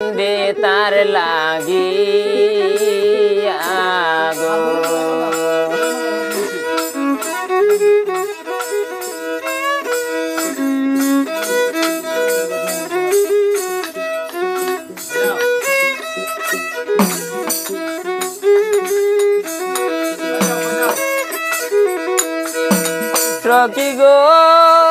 বেতার লাগি আগো গো।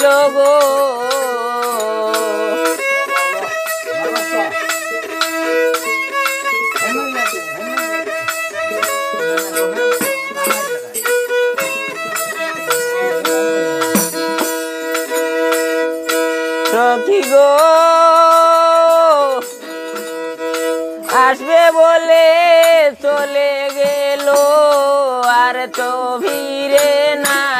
হইল গো। গো আসবে বলে চলে গেল আর তো ভিড়ে না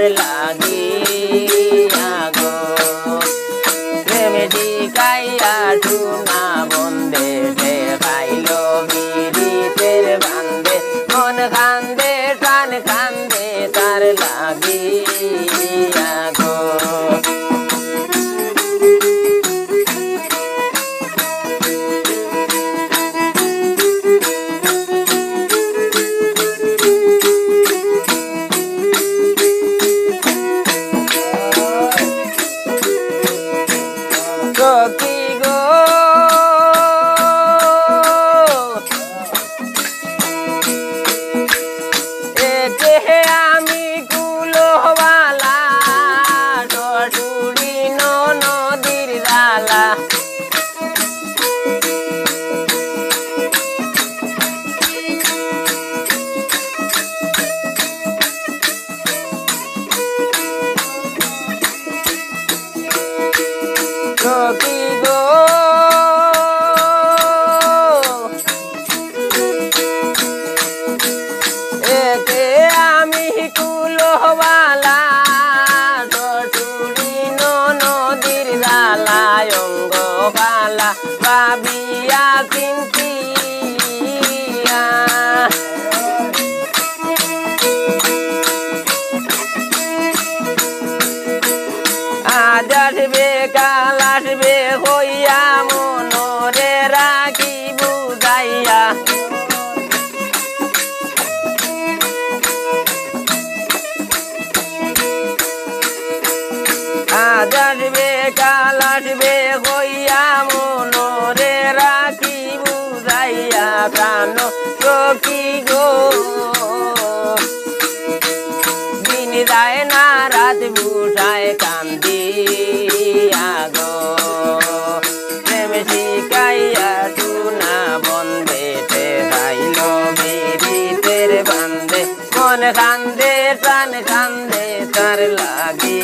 Marilag সখী গো। এতে আমি কুলবালা চুরি নদীর জালায় অঙ্গবালা ভাবিয়া তিন মন কান্দে প্রাণ কান্দে তার লাগে।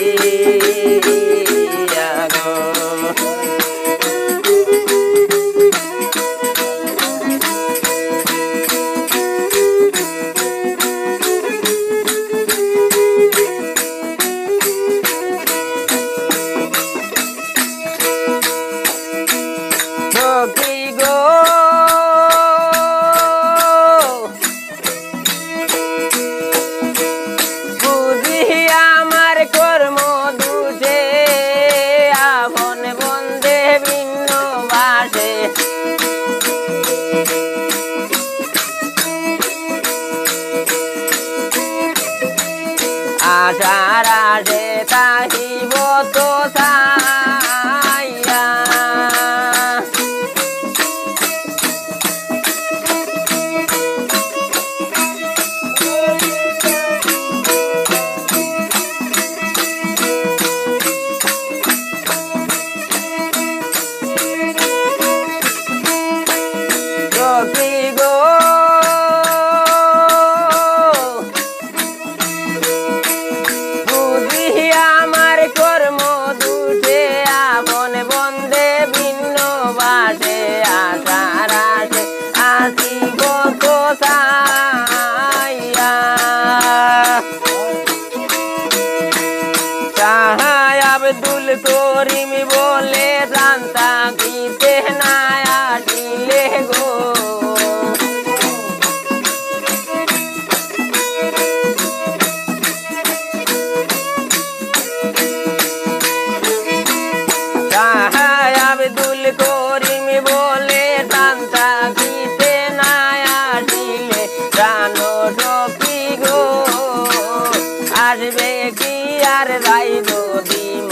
বেটি আর রাইল দিম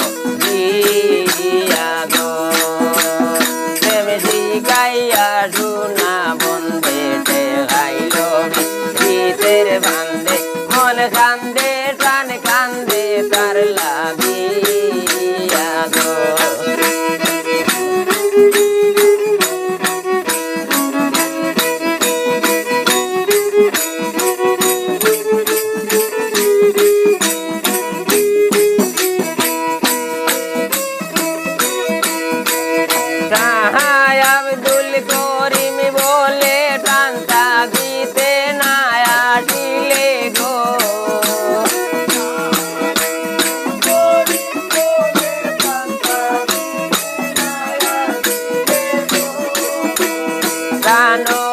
দিয়া গো প্রেম শিখাইয়া যাহাই আব্দুল করিম বলে টান্তা দিতে না আসিলে গো। জানো